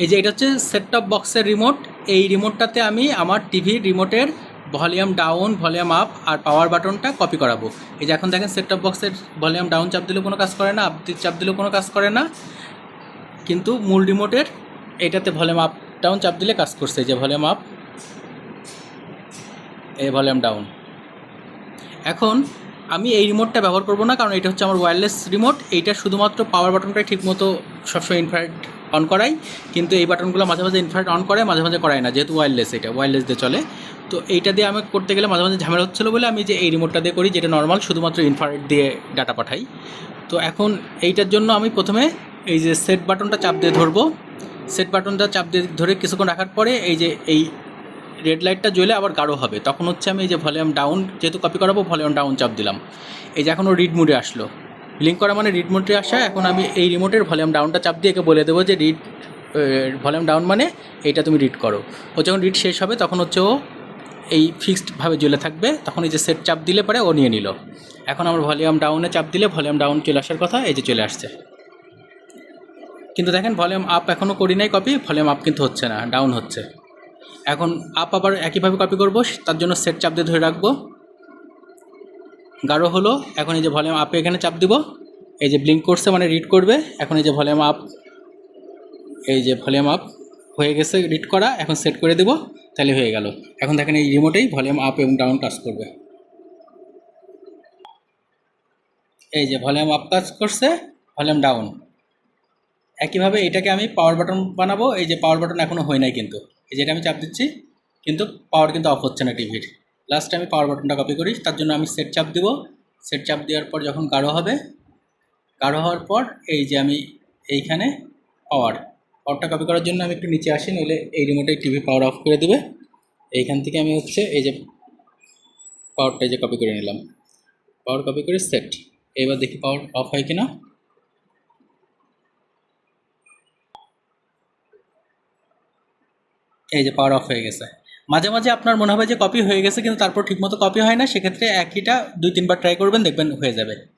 এই যে এটা হচ্ছে সেট টপ বক্সের রিমোট এই রিমোটটাতে আমি আমার টিভির রিমোটের ভলিউম ডাউন ভলিউম আপ আর পাওয়ার বাটনটা কপি করাবো। এই যে এখন দেখেন সেট টপ বক্সের ভলিউম ডাউন চাপ দিলেও কোনো কাজ করে না আপ চাপ দিলেও কোনো কাজ করে না। কিন্তু মূল রিমোটের এটাতে ভলিউম আপ ডাউন চাপ দিলে কাজ করছে যে ভলিউম আপ এই ভলিউম ডাউন এখন আমি এই রিমোটটা ব্যবহার করব না, কারণ এটা হচ্ছে আমার ওয়্যারলেস রিমোট এইটা শুধুমাত্র পাওয়ার বাটনটাই ঠিকমতো সবসময় ইনফ্রারেড অন করাই, কিন্তু এই বাটনগুলো মাঝে মাঝে ইনফ্রারেড অন করে, মাঝে মাঝে করায় না, যেহেতু ওয়্যারলেস এটা ওয়্যারলেস দিয়ে চলে। তো এইটা দিয়ে আমি করতে গেলে মাঝে মাঝে ঝামেলা হচ্ছিল বলে আমি যে এই রিমোটটা দিয়ে করি, যেটা নর্মাল শুধুমাত্র ইনফ্রারেড দিয়ে ডাটা পাঠাই। তো এখন এইটার জন্য আমি প্রথমে এই যে সেট বাটনটা চাপ দিয়ে ধরবো। সেট বাটনটা চাপ দিয়ে ধরে কিছুক্ষণ রাখার পরে এই যে এই রেড লাইটটা জ্বলে আবার গাঢ় হবে। তখন হচ্ছে আমি এই যে ভলিউম ডাউন যেহেতু কপি করাবো ভলিউম ডাউন চাপ দিলাম। এই যে এখনও রিড মুডে আসলো। লিঙ্ক করা মানে রিড মুডে আসা, এখন আমি এই রিমোটের ভলিউম ডাউনটা চাপ দিয়ে একে বলে দেবো যে রিড ভলিউম ডাউন মানে এইটা তুমি রিড করো। ও যখন রিড শেষ হবে, তখন হচ্ছে ও এই ফিক্সডভাবে জ্বলে থাকবে, তখন এই যে সেট চাপ দিলে পরে ও নিয়ে নিল। এখন আমার ভলিউম ডাউনে চাপ দিলে ভলিউম ডাউন চলে আসার কথা, এই যে চলে আসছে। কিন্তু দেখেন ভলিউম আপ এখনও করি নাই কপি ভলিউম আপ কিন্তু হচ্ছে না ডাউন হচ্ছে। এখন আপ আবার একইভাবে কপি করব, তার জন্য সেট চাপ দিয়ে ধরে রাখব। গাঢ় হলো, এখন এই যে ভলিউম আপে এখানে চাপ দিব। এই যে ব্লিঙ্ক করছে মানে রিড করবে, এখন এই যে ভলিউম আপ এই যে ভলিউম আপ হয়ে গেছে রিড করা, এখন সেট করে দেব, তাহলে হয়ে গেল। এখন দেখেন এই রিমোটেই ভলিউম আপ এবং ডাউন কাজ করবে। এই যে ভলিউম আপ কাজ করছে ভলিউম ডাউন একইভাবে এটাকে আমি পাওয়ার বাটন বানাবো, এই যে পাওয়ার বাটন এখনও হয় নাই কিন্তু। এই যেটা আমি চাপ দিচ্ছি, কিন্তু পাওয়ার কিন্তু অফ হচ্ছে না টিভির লাস্ট আমি পাওয়ার বাটনটা কপি করি তার জন্য আমি সেট চাপ দিব। সেট চাপ দেওয়ার পর যখন গাঢ় হবে, গাঢ় হওয়ার পর এই যে আমি এইখানে পাওয়ার পাওয়ারটা কপি করার জন্য আমি একটু নিচে আসি নইলে এই রিমোটে টিভি পাওয়ার অফ করে দেবে। এইখান থেকে আমি হচ্ছে এই যে পাওয়ারটা যে কপি করে নিলাম। পাওয়ার কপি করে সেট এবার দেখি পাওয়ার অফ হয় কিনা। এই যে পাওয়ার অফ হয়ে গেছে। মাঝে মাঝে আপনার মনে হবে যে কপি হয়ে গেছে, কিন্তু তারপর ঠিকমতো কপি হয় না, সেক্ষেত্রে একইটা দুই তিনবার ট্রাই করবেন, দেখবেন হয়ে যাবে।